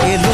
que lo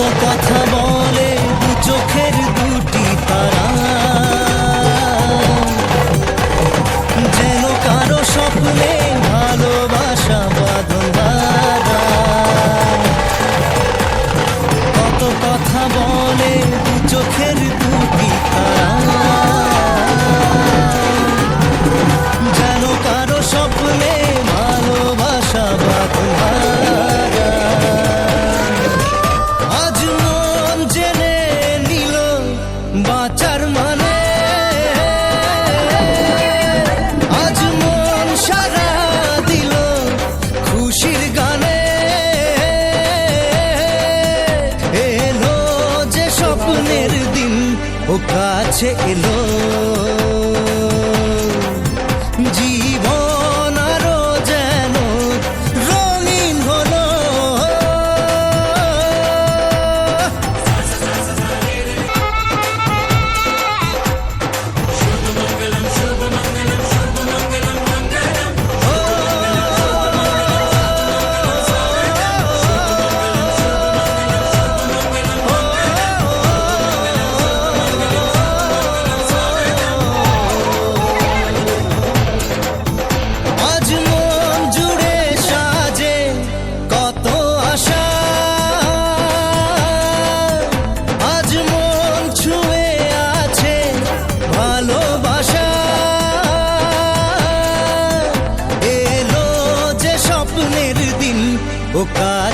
কত কথা বলে চোখের দুটি তারা। কাছে এলো।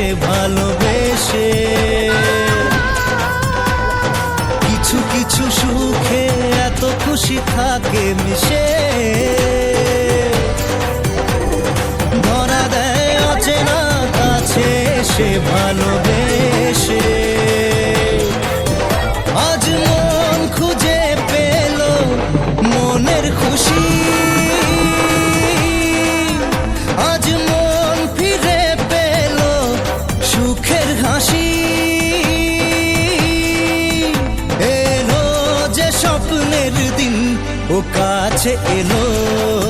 रे কাছে এলো।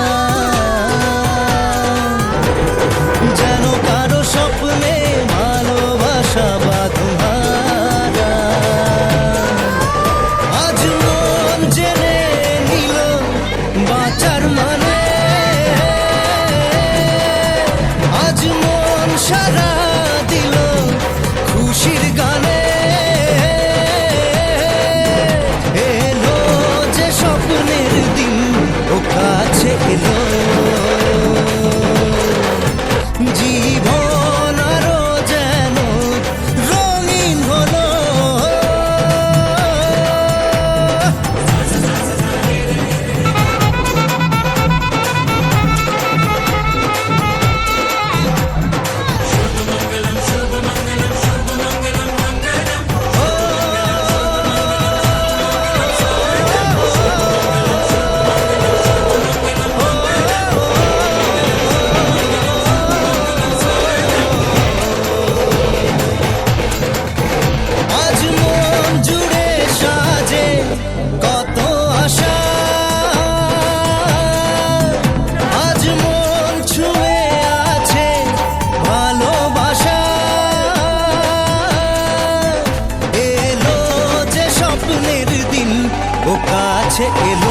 হচ্ছে এলো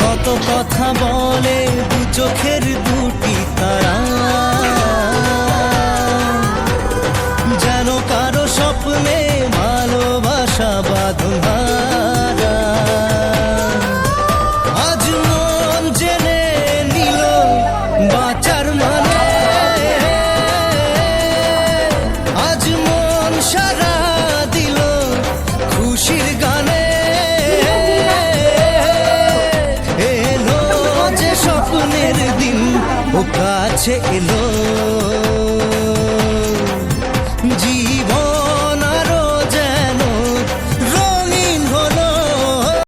কত কথা বলে দু চোখের দুটি কাছে এলো।